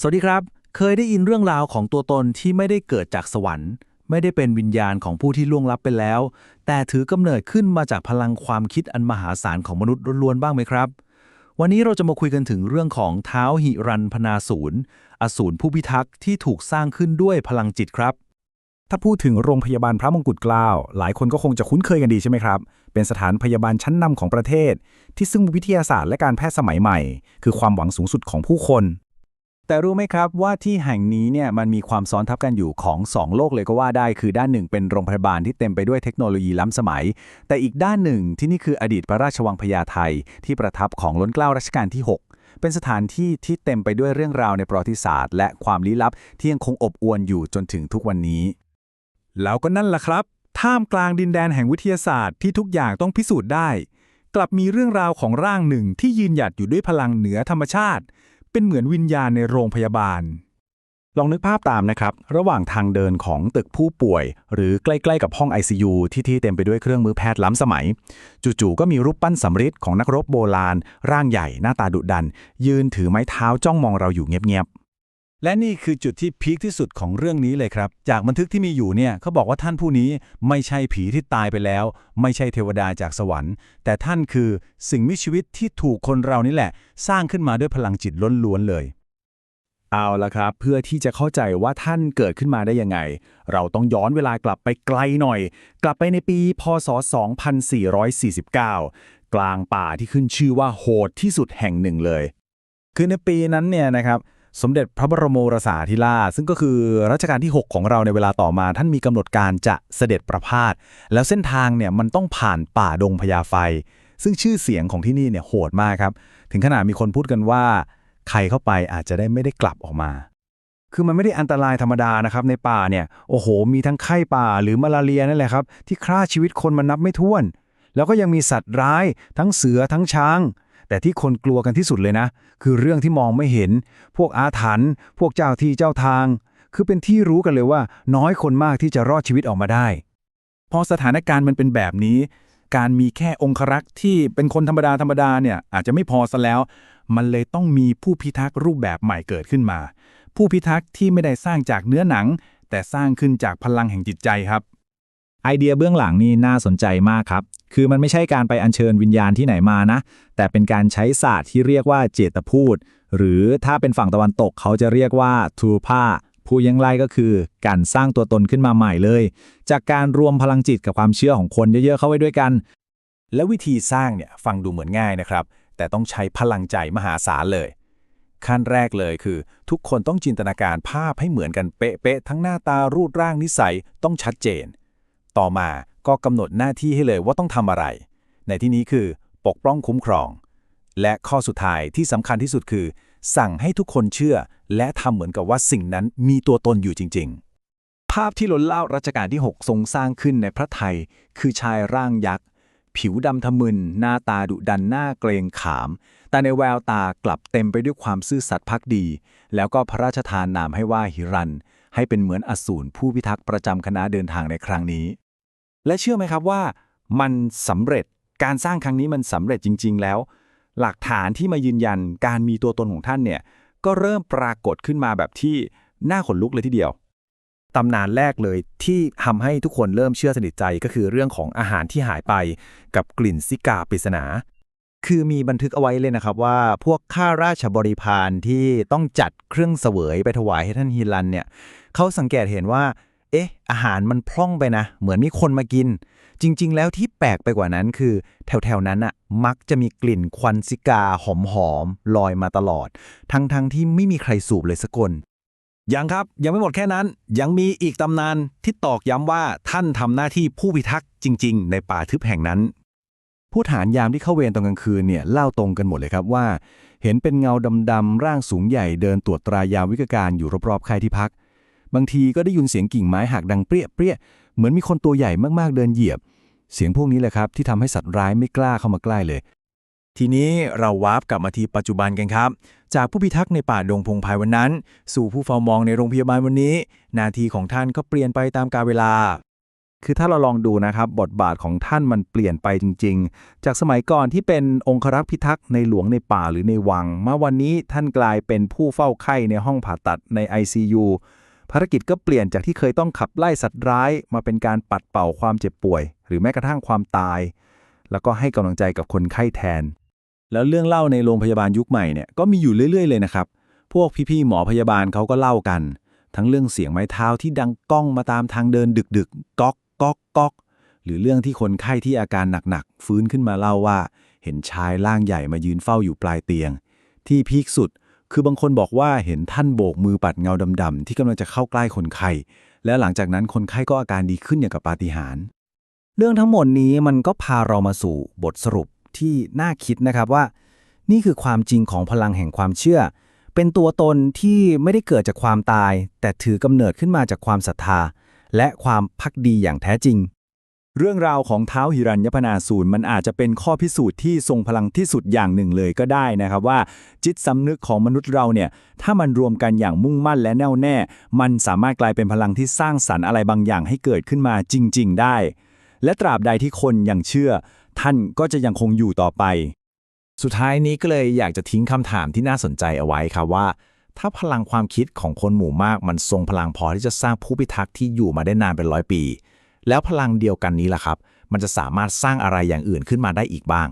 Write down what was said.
สวัสดีครับ เคยได้ยินเรื่องราวของตัวตนที่ไม่ได้เกิดจากสวรรค์ ไม่ได้เป็นวิญญาณของผู้ที่ล่วงลับไปแล้ว แต่ถือกำเนิดขึ้นมาจากพลังความคิดอันมหาศาลของมนุษย์ล้วนๆบ้างไหมครับ วันนี้เราจะมาคุยกันถึงเรื่องของเท้าหิรันพนาศูนย์อสูรผู้พิทักษ์ที่ถูกสร้างขึ้นด้วยพลังจิตครับ ถ้าพูดถึงโรงพยาบาลพระมงกุฎเกล้า หลายคนก็คงจะคุ้นเคยกันดีใช่ไหมครับ เป็นสถานพยาบาลชั้นนำของประเทศ ที่ซึ่งวิทยาศาสตร์และการแพทย์สมัยใหม่ คือความหวังสูงสุดของผู้คน แต่รู้ไหมครับว่าที่แห่งนี้เนี่ยมันมีความซ้อนทับกันอยู่ของสองโลกเลยก็ว่าได้ คือด้านหนึ่งเป็นโรงพยาบาลที่เต็มไปด้วยเทคโนโลยีล้ำสมัย แต่อีกด้านหนึ่งที่นี่คืออดีตพระราชวังพญาไทที่ประทับของล้นเกล้ารัชกาลที่ 6 เป็นสถานที่ที่เต็มไปด้วยเรื่องราวในประวัติศาสตร์ และความลี้ลับที่ยังคงอบอวลอยู่จนถึงทุกวันนี้ แล้วก็นั่นแหละครับ ท่ามกลางดินแดนแห่งวิทยาศาสตร์ที่ทุกอย่างต้องพิสูจน์ได้ กลับมีเรื่องราวของร่างหนึ่งที่ยืนหยัดอยู่ด้วยพลังเหนือธรรมชาติ เป็นเหมือนวิญญาณในโรงพยาบาล ลองนึกภาพตามนะครับ ระหว่างทางเดินของตึกผู้ป่วย หรือใกล้ๆกับห้อง ICU ที่ที่เต็มไปด้วยเครื่องมือแพทย์ล้ำสมัย จู่ๆก็มีรูปปั้นสำริดของนักรบโบราณ ร่างใหญ่หน้าตาดุดัน ยืนถือไม้เท้าจ้องมองเราอยู่เงียบๆ และนี่คือจุดที่พีคที่สุดของเรื่องนี้เลยครับ จากบันทึกที่มีอยู่เนี่ยเขาบอกว่าท่านผู้นี้ไม่ใช่ผีที่ตายไปแล้ว ไม่ใช่เทวดาจากสวรรค์ แต่ท่านคือสิ่งมีชีวิตที่ถูกคนเรานี่แหละ สร้างขึ้นมาด้วยพลังจิตล้วนๆเลย เอาละครับ เพื่อที่จะเข้าใจว่าท่านเกิดขึ้นมาได้ยังไง เราต้องย้อนเวลากลับไปไกลหน่อย กลับไปในปี พศ 2449 กลางป่าที่ขึ้นชื่อว่าโหดที่สุดแห่งหนึ่งเลย คือในปีนั้นเนี่ยนะครับ สมเด็จพระบรมโอรสาธิราชซึ่งก็คือรัชกาลที่ 6 ของเราในเวลาต่อมา ท่านมีกำหนดการจะเสด็จประพาสแล้วเส้นทางเนี่ยมันต้องผ่านป่าดงพญาไฟ ซึ่งชื่อเสียงของที่นี่เนี่ยโหดมากครับ ถึงขนาดมีคนพูดกันว่า ใครเข้าไปอาจจะได้ไม่ได้กลับออกมา คือมันไม่ได้อันตรายธรรมดานะครับ ในป่าเนี่ยโอ้โห มีทั้งไข้ป่าหรือมาลาเรียนั่นแหละครับที่ฆ่าชีวิตคนมันนับไม่ถ้วน แล้วก็ยังมีสัตว์ร้าย ทั้งเสือทั้งช้าง แต่ที่คนกลัวกันที่สุดเลยนะ คือเรื่องที่มองไม่เห็น พวกอาถรรพ์พวกเจ้าที่เจ้าทาง คือเป็นที่รู้กันเลยว่า น้อยคนมากที่จะรอดชีวิตออกมาได้ พอสถานการณ์มันเป็นแบบนี้ การมีแค่องครักษ์ที่เป็นคนธรรมดาธรรมดาเนี่ยอาจจะไม่พอซะแล้ว มันเลยต้องมีผู้พิทักษ์รูปแบบใหม่เกิดขึ้นมา ผู้พิทักษ์ที่ไม่ได้สร้างจากเนื้อหนัง แต่สร้างขึ้นจากพลังแห่งจิตใจครับ ไอเดียเบื้องหลังนี่น่าสนใจมากครับ คือมันไม่ใช่การไปอัญเชิญวิญญาณที่ไหนมานะ แต่เป็นการใช้ศาสตร์ที่เรียกว่าเจตพูด หรือถ้าเป็นฝั่งตะวันตกเขาจะเรียกว่าทูพาผู้ยังไล่ก็คือการสร้างตัวตนขึ้นมาใหม่เลย จากการรวมพลังจิตกับความเชื่อของคนเยอะๆเข้าไว้ด้วยกัน และวิธีสร้างเนี่ยฟังดูเหมือนง่ายนะครับ แต่ต้องใช้พลังใจมหาศาลเลย ขั้นแรกเลยคือ ทุกคนต้องจินตนาการภาพให้เหมือนกันเป๊ะๆทั้งหน้าตารูปร่างนิสัยต้องชัดเจน ต่อมาก็กำหนดหน้าที่ให้เลยว่าต้องทำอะไร ในที่นี้คือปกป้องคุ้มครอง และข้อสุดท้ายที่สำคัญที่สุดคือ สั่งให้ทุกคนเชื่อ และทำเหมือนกับว่าสิ่งนั้นมีตัวตนอยู่จริง ๆ ภาพที่ล้นเล่ารัชกาลที่ 6 ทรงสร้างขึ้นในพระไทย คือชายร่างยักษ์ ผิวดำทะมึน หน้าตาดุดันหน้าเกรงขาม แต่ในแววตากลับเต็มไปด้วยความซื่อสัตย์พักดี แล้วก็พระราชทานนามให้ว่าหิรัน ให้เป็นเหมือนอสูรผู้พิทักษ์ประจำคณะเดินทางในครั้งนี้ และเชื่อไหมครับว่ามันสำเร็จการสร้างครั้งนี้มันสำเร็จจริง ๆ แล้ว หลักฐานที่มายืนยันการมีตัวตนของท่านเนี่ยก็เริ่มปรากฏขึ้นมาแบบที่น่าขนลุกเลยทีเดียวตำนานแรกเลยที่ทำให้ทุกคนเริ่มเชื่อสนิทใจก็คือเรื่องของอาหารที่หายไปกับกลิ่นซิกาปริศนา คือมีบันทึกเอาไว้เลยนะครับว่า พวกข้าราชบริพารที่ต้องจัดเครื่องเสวยไปถวายให้ท่านฮิรันเนี่ยเขาสังเกตเห็นว่า อ๊ะ อาหารมันพร่องไปนะ เหมือนมีคนมากิน จริง ๆ แล้วที่แปลกไปกว่านั้นคือ แถวๆนั้นอะมักจะมีกลิ่นควันซิกาหอมๆลอยมาตลอด ทั้งๆที่ไม่มีใครสูบเลยสักคนยังครับ ยังไม่หมดแค่นั้นยังมีอีกตำนานที่ตอกย้ำว่าท่านทำหน้าที่ผู้พิทักษ์จริง ๆ ในป่าทึบแห่งนั้น ผู้ฐานยามที่เข้าเวรตอนกลางคืนเนี่ยเล่าตรงกันหมดเลยครับว่า เห็นเป็นเงาดำๆร่างสูงใหญ่เดินตรวจตรายามวิกการอยู่รอบๆค่ายที่พัก บางทีก็ได้ยินเสียงกิ่งไม้หักดังเปรี้ยเปรี้ยเหมือนมีคนตัวใหญ่มากๆเดินเหยียบ เสียงพวกนี้แหละครับที่ทำให้สัตว์ร้ายไม่กล้าเข้ามาใกล้เลย ทีนี้เราวาร์ปกลับมาที่ปัจจุบันกันครับ จากผู้พิทักษ์ในป่าดงพงไพวันนั้น สู่ผู้เฝ้ามองในโรงพยาบาลวันนี้หน้าที่ของท่านก็เปลี่ยนไปตามกาลเวลาคือถ้าเราลองดูนะครับบทบาทของท่านมันเปลี่ยนไปจริง ๆ จากสมัยก่อนที่เป็นองครักษ์พิทักษ์ในหลวงในป่าหรือในวัง มาวันนี้ท่านกลายเป็นผู้เฝ้าไข้ในห้องผ่าตัดใน ICU ภารกิจก็เปลี่ยนจากที่เคยต้องขับไล่สัตว์ร้าย มาเป็นการปัดเป่าความเจ็บป่วย หรือแม้กระทั่งความตาย แล้วก็ให้กำลังใจกับคนไข้แทน แล้วเรื่องเล่าในโรงพยาบาลยุคใหม่เนี่ยก็มีอยู่เรื่อย ๆ เลยนะครับ พวกพี่ๆหมอพยาบาลเขาก็เล่ากัน ทั้งเรื่องเสียงไม้เท้าที่ดังก้องมาตามทางเดินดึกๆก๊อกก๊อกก๊อกหรือเรื่องที่คนไข้ที่อาการหนักๆฟื้นขึ้นมาเล่าว่า เห็นชายร่างใหญ่มายืนเฝ้าอยู่ปลายเตียง ที่พีคสุด คือบางคนบอกว่าเห็นท่านโบกมือปัดเงาดำๆที่กำลังจะเข้าใกล้คนไข้ แล้วหลังจากนั้นคนไข้ก็อาการดีขึ้นอย่างกับปาฏิหาริย์ เรื่องทั้งหมดนี้มันก็พาเรามาสู่บทสรุปที่น่าคิดนะครับว่า นี่คือความจริงของพลังแห่งความเชื่อ เป็นตัวตนที่ไม่ได้เกิดจากความตาย แต่ถือกำเนิดขึ้นมาจากความศรัทธา และความพักดีอย่างแท้จริง เรื่องราวของเท้าหิรัญญพนาสูรมันอาจจะเป็นข้อพิสูจน์ที่ทรงพลังที่สุดอย่างหนึ่งเลยก็ได้นะครับว่า จิตสำนึกของมนุษย์เราเนี่ยถ้ามันรวมกันอย่างมุ่งมั่นและแน่วแน่ มันสามารถกลายเป็นพลังที่สร้างสรรค์อะไรบางอย่างให้เกิดขึ้นมาจริง ๆ ได้ และตราบใดที่คนยังเชื่อ ท่านก็จะยังคงอยู่ต่อไป สุดท้ายนี้ก็เลยอยากจะทิ้งคำถามที่น่าสนใจเอาไว้ครับว่า ถ้าพลังความคิดของคนหมู่มากมันทรงพลังพอที่จะสร้างผู้พิทักษ์ที่อยู่มาได้นานเป็นร้อยปี แล้วพลังเดียวกันนี้ล่ะครับ มันจะสามารถสร้างอะไรอย่างอื่นขึ้นมาได้อีกบ้าง